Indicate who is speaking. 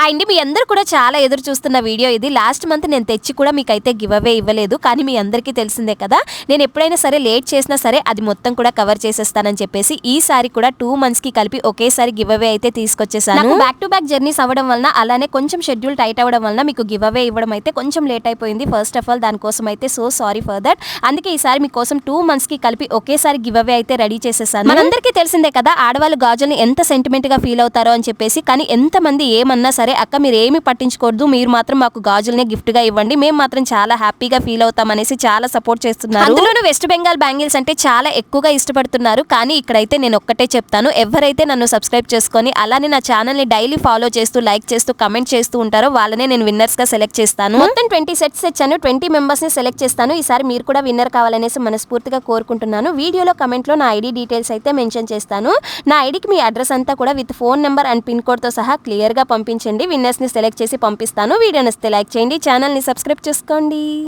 Speaker 1: Hi అండి మీ అందరూ కూడా చాలా ఎదురు చూస్తున్న వీడియో ఇది. లాస్ట్ మంత్ నేను తెచ్చి కూడా మీకు అయితే గివ్ అవే ఇవ్వలేదు. కానీ మీ అందరికీ తెలిసిందే కదా నేను ఎప్పుడైనా సరే లేట్ చేసినా సరే అది మొత్తం కూడా కవర్ చేసేస్తానని చెప్పేసి ఈసారి కూడా టూ మంత్స్కి కలిపి ఒకేసారి గివ్ అవే అయితే తీసుకొచ్చేసాను. బ్యాక్ టు బ్యాక్ జర్నీస్ అవ్వడం వలన అలానే కొంచెం షెడ్యూల్ టైట్ అవ్వడం వలన మీకు గివ్ అవే ఇవ్వడం అయితే కొంచెం లేట్ అయిపోయింది. ఫస్ట్ ఆఫ్ ఆల్ దానికోసం అయితే సో సారీ ఫర్ దట్ అందుకే ఈసారి మీకోసం టూ మంత్స్కి కలిపి ఒకేసారి గివ్ అవే అయితే రెడీ చేసేసాను. మనందరికీ తెలిసిందే కదా ఆడవాళ్ళు గాజుల్ని ఎంత సెంటిమెంట్గా ఫీల్ అవుతారో అని చెప్పేసి కానీ ఎంత మంది ఏమన్నా సరే అక్క మీరు ఏమి పట్టించుకోవద్దు. మీరు మాత్రం మాకు గాజుల్ని గిఫ్ట్గా ఇవ్వండి. మేము మాత్రం చాలా హ్యాపీగా ఫీల్ అవుతాం అనేసి చాలా సపోర్ట్ చేస్తున్నారు. అందులోనూ వెస్ట్ బెంగాల్ బ్యాంగిల్స్ అంటే చాలా ఎక్కువగా ఇష్టపడుతున్నారు. కానీ ఇక్కడైతే నేను ఒక్కటే చెప్తాను. ఎవరైతే నన్ను సబ్స్క్రైబ్ చేసుకొని అలానే నా ఛానల్ని డైలీ ఫాలో చేస్తూ లైక్ చేస్తూ కమెంట్ చేస్తూ ఉంటారో వాళ్ళనే నేను విన్నర్స్గా సెలెక్ట్ చేస్తాను. మొత్తం ట్వంటీ సెట్స్ తెచ్చాను. ట్వంటీ మెంబర్స్ని సెలెక్ట్ చేస్తాను. ఈసారి మీరు కూడా విన్నర్ కావాలనేసి మనస్ఫూర్తిగా కోరుకుంటున్నాను. వీడియోలో కమెంట్లో నా ఐడి డీటెయిల్స్ అయితే మెన్షన్ చేస్తాను. నా ఐడికి మీ అడ్రస్ అంతా కూడా with phone number and pin కోడ్తో సహా క్లియర్గా పంపించండి. విన్నర్స్ని సెలెక్ట్ చేసి పంపిస్తాను. వీడియో నచ్చితే లైక్ చేయండి. ఛానల్ని సబ్స్క్రైబ్ చేసుకోండి.